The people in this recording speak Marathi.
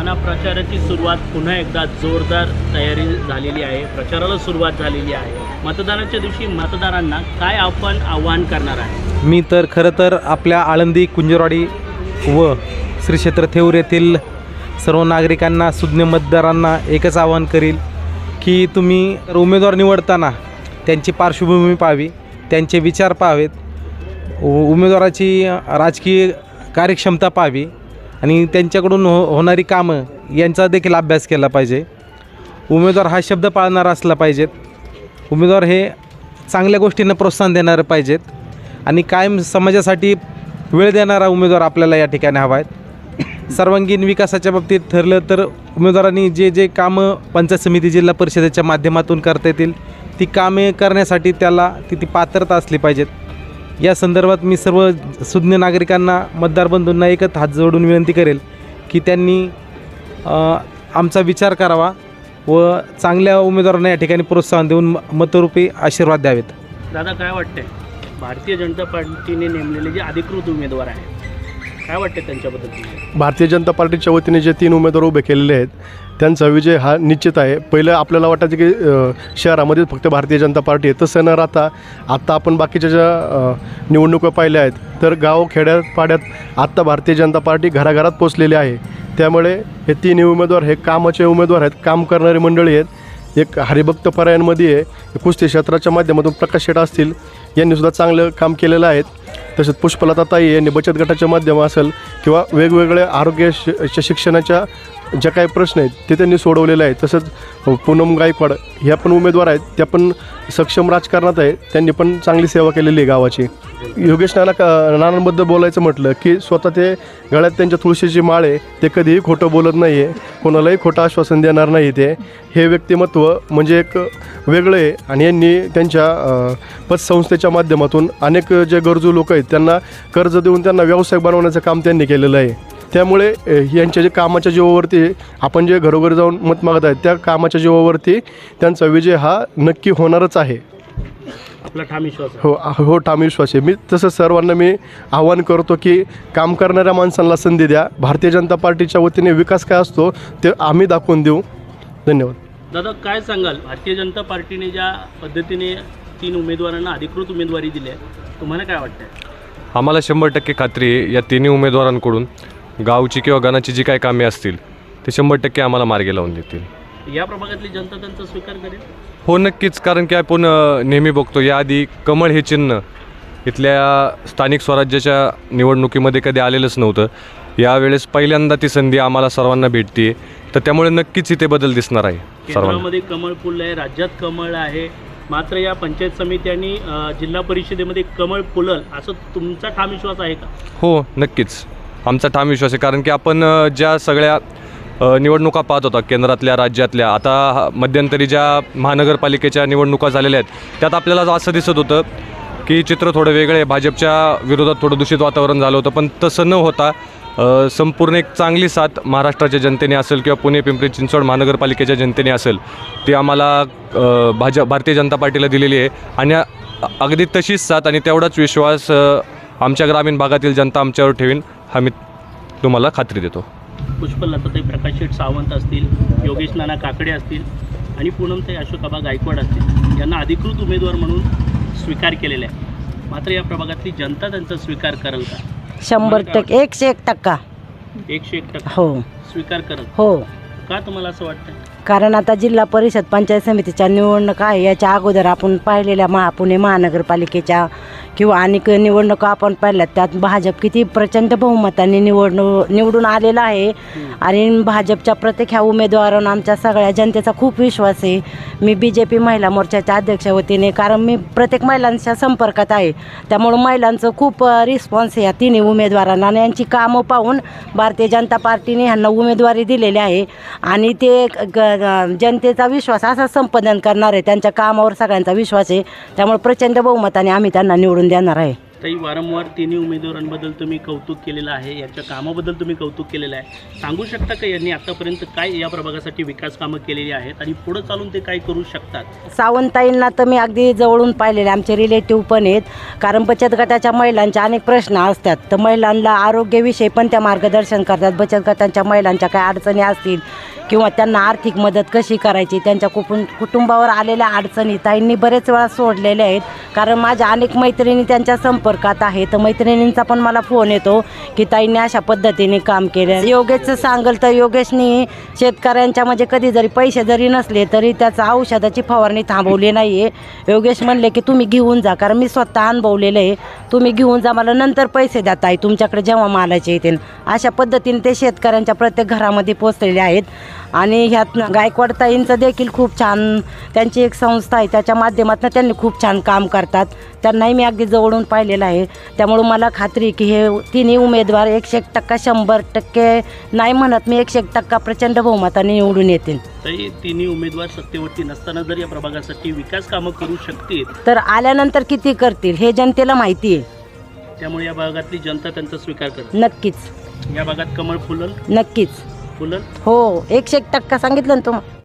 नाना प्रचाराची सुरुवात पुन्हा एकदा जोरदार तयारी झालेली आहे. प्रचाराला सुरुवात झालेली आहे. मतदानाच्या दिवशी मतदारांना काय आपण आव्हान करणार आहे? मी तर खरं तर आपल्या आळंदी कुंजरवाडी व श्री क्षेत्र थेऊर येथील सर्व नागरिकांना सुज्ञ मतदारांना एकच आवाहन करील की तुम्ही उमेदवार निवडताना त्यांची पार्श्वभूमी पाहावी त्यांचे विचार पाहावेत उ उमेदवाराची राजकीय कार्यक्षमता पाहावी आणि त्यांच्याकडून हो होणारी कामं यांचा देखील अभ्यास केला पाहिजे. उमेदवार हा शब्द पाळणारा असला पाहिजेत. उमेदवार हे चांगल्या गोष्टींना प्रोत्साहन देणारे पाहिजेत. आणि कायम समाजासाठी वेळ देणारा उमेदवार आपल्याला या ठिकाणी हवा आहे सर्वांगीण विकासाच्या बाबतीत ठरलं तर उमेदवारांनी जे जे कामं पंचायत समिती जिल्हा परिषदेच्या माध्यमातून करता येतील ती कामे करण्यासाठी त्याला ती ती पात्रता असली पाहिजेत. या संदर्भात मी सर्व सुज्ञ नागरिकांना मतदार बंधूंना एकच हात जोडून विनंती करेल की त्यांनी आमचा विचार करावा व चांगल्या उमेदवारांना या ठिकाणी प्रोत्साहन देऊन म- मतरूपी आशीर्वाद द्यावेत. दादा काय वाटतंय? भारतीय जनता पार्टीने नेमलेले जे अधिकृत उमेदवार आहेत काय वाटते त्यांच्याबद्दल भारतीय जनता पार्टीच्या वतीने जे तीन उमेदवार उभे केलेले आहेत त्यांचा विजय हा निश्चित आहे. पहिलं आपल्याला वाटायचं की शहरामध्ये फक्त भारतीय जनता पार्टी आहे. तसं न राहता आत्ता आपण बाकीच्या ज्या निवडणुका पाहिल्या आहेत तर गाव खेड्यात पाड्यात आत्ता भारतीय जनता पार्टी घराघरात पोचलेली आहे. त्यामुळे हे तीन उमेदवार हे कामाचे उमेदवार आहेत काम करणारी मंडळी आहेत. एक हरिभक्त परायणमध्ये आहे. कुस्ती क्षेत्राच्या माध्यमातून प्रकाश शेट असतील यांनीसुद्धा चांगलं काम केलेलं आहे. तसेच पुष्पलता ताई यांनी बचत गटाच्या माध्यम असेल किंवा वेगवेगळ्या आरोग्य शि शिक्षणाच्या ज्या काही प्रश्न आहेत ते त्यांनी सोडवलेले आहेत. तसंच पूनम गायकवाड ह्या पण उमेदवार आहेत. त्या पण सक्षम राजकारणात आहेत. त्यांनी पण चांगली सेवा केलेली आहे गावाची. योगेश नाना नानांबद्दल बोलायचं म्हटलं की स्वतः ते गळ्यात त्यांच्या तुळशीची माळ आहे. ते कधीही खोटं बोलत नाही आहे कोणालाही खोटं आश्वासन देणार नाही ते. हे व्यक्तिमत्व म्हणजे एक वेगळं आहे. आणि यांनी त्यांच्या पतसंस्थेच्या माध्यमातून अनेक जे गरजू लोक आहेत त्यांना कर्ज देऊन त्यांना व्यावसायिक बनवण्याचं काम त्यांनी केलेलं आहे. त्यामुळे यांच्या जे कामाच्या जीवावरती आपण जे घरोघरी जाऊन मत मागत आहेत त्या कामाच्या जीवावरती त्यांचा विजय हा नक्की होणारच आहे. आपला ठाम विश्वास आहे. हो हो ठाम विश्वास आहे. मी तसं सर्वांना मी आवाहन करतो की काम करणाऱ्या माणसांना संधी द्या. भारतीय जनता पार्टीच्या वतीने विकास काय असतो ते आम्ही दाखवून देऊ. धन्यवाद. दादा काय सांगाल? भारतीय जनता पार्टीने ज्या पद्धतीने तीन उमेदवारांना अधिकृत उमेदवारी दिली आहे तुम्हाला काय वाटतंय? आम्हाला शंभर टक्के खात्री आहे या तिन्ही उमेदवारांकडून. गावची किंवा गणाची जी काही कामे असतील ते शंभर टक्के आम्हाला मार्गी लावून देतील. या प्रभागातली जनता त्यांचा स्वीकार करेल? हो नक्कीच. कारण की आपण अ, नेहमी बघतो याआधी कमळ हे चिन्ह इथल्या स्थानिक स्वराज्याच्या निवडणुकीमध्ये कधी आलेलंच नव्हतं. यावेळेस पहिल्यांदा ती संधी आम्हाला सर्वांना भेटते तर त्यामुळे नक्कीच इथे बदल दिसणार आहे सर्वांना. केंद्रामध्ये कमळ फुललं आहे राज्यात कमळ आहे. मात्र या पंचायत समित्यांनी अ, जिल्हा परिषदेमध्ये कमळ फुलल असं तुमचा ठाम विश्वास आहे का? हो नक्कीच. आमचा ठाम विश्वास आहे. कारण की आपण ज्या सगळ्या निवडणुका पाहत होता केंद्रातल्या राज्यातल्या आता हा- मध्यंतरी ज्या महानगरपालिकेच्या निवडणुका झालेल्या आहेत त्यात आपल्याला असं दिसत होतं की चित्र थोडं वेगळं आहे. भाजपच्या विरोधात थोडं दूषित वातावरण झालं होतं पण तसं न होता संपूर्ण एक चांगली साथ महाराष्ट्राच्या जनतेने असेल किंवा पुणे पिंपरी चिंचवड महानगरपालिकेच्या जनतेने असेल ती आम्हाला भाजप भारतीय जनता पार्टीला दिलेली आहे. आणि अगदी तशीच साथ आणि तेवढाच विश्वास आमच्या ग्रामीण भागातील जनता आमच्यावर ठेवीन. हा मी तुम्हाला खात्री देतो. पुष्पलताताई प्रकाश शेठ सावंत असतील योगेश नाना काकडे असतील आणि पूनमताई अशोकाबा गायकवाड असतील यांना अधिकृत उमेदवार म्हणून स्वीकार केलेला आहे. मात्र या प्रभागातली जनता त्यांचा स्वीकार करेल का? शंभर टक्के एकशे एक टक्का. एकशे एक टक्का? हो. स्वीकार करेल? हो. का तुम्हाला असं वाटतं कारण आता जिल्हा परिषद पंचायत समितीच्या निवडणुका आहे याच्या अगोदर आपण पाहिलेल्या महा पुणे महानगरपालिकेच्या किंवा अनेक निवडणुका आपण पाहिल्यात त्यात भाजप किती प्रचंड बहुमताने निवडणू निवडून आलेला आहे. आणि भाजपच्या प्रत्येक ह्या उमेदवारांना आमच्या सगळ्या जनतेचा खूप विश्वास आहे. मी बी जे पी महिला मोर्चाच्या अध्यक्ष वतीने कारण मी प्रत्येक महिलांच्या संपर्कात आहे. त्यामुळं महिलांचं खूप रिस्पॉन्स आहे या तिन्ही उमेदवारांना. आणि यांची कामं पाहून भारतीय जनता पार्टीने ह्यांना उमेदवारी दिलेली आहे. आणि ते जनतेचा विश्वास असा संपादन करणार आहे. त्यांच्या कामावर सगळ्यांचा विश्वास आहे. त्यामुळे प्रचंड बहुमताने आम्ही त्यांना निवडून देणार आहे. ताई वारंवार तिन्ही उमेदवारांबद्दल तुम्ही कौतुक केलेलं आहे याच्या कामाबद्दल तुम्ही कौतुक केलेलं आहे. सांगू शकता का यांनी आतापर्यंत काय या प्रभागासाठी विकास कामं केलेली आहेत आणि पुढं चालून ते काय करू शकतात? सावंताईंना तर मी अगदी जवळून पाहिलेले आमचे रिलेटिव्ह पण आहेत. कारण बचत गटाच्या महिलांचे अनेक प्रश्न असतात. तर महिलांना आरोग्याविषयी पण त्या मार्गदर्शन करतात. बचत गटांच्या महिलांच्या काय अडचणी असतील किंवा त्यांना आर्थिक मदत कशी करायची त्यांच्या कुटुंब कुटुंबावर आलेल्या अडचणी ताईंनी बरेच वेळा सोडलेल्या आहेत. कारण माझ्या अनेक मैत्रिणी त्यांच्या संपर्कात आहे तर मैत्रिणींचा पण मला फोन येतो की ताईंनी अशा पद्धतीने काम केलं. योगेशचं सांगल तर योगेशनी शेतकऱ्यांच्या म्हणजे कधी जरी पैसे जरी नसले तरी त्याचं औषधाची फवारणी थांबवली नाही आहे योगेश म्हणले की तुम्ही घेऊन जा कारण मी स्वतः अनुभवलेलं आहे. तुम्ही घेऊन जा मला नंतर पैसे द्या ताई. तुमच्याकडे जेव्हा मालाचे येतील. अशा पद्धतीने ते शेतकऱ्यांच्या प्रत्येक घरामध्ये पोचलेले आहेत. आणि ह्यात गायकवाड ताईंचं देखील खूप छान त्यांची एक संस्था आहे त्याच्या माध्यमातून त्यांनी खूप छान काम करतात. त्यांनाही मी अगदी जवळून पाहिलेलं आहे. त्यामुळं मला खात्री की हे तिन्ही उमेदवार एकशे एक टक्का शंभर टक्के नाही म्हणत मी एकशे एक टक्का प्रचंड बहुमताने निवडून येतील. तिन्ही उमेदवार सत्तेवरती नसताना जर या प्रभागासाठी विकास कामं करू शकतील. तर आल्यानंतर किती करतील हे जनतेला माहिती आहे. त्यामुळे या भागातली जनता त्यांचा स्वीकार करते. नक्कीच. या भागात कमळ फुलल. नक्कीच. हो एकशे एक टक्का सांगितलं ना तुम्हाला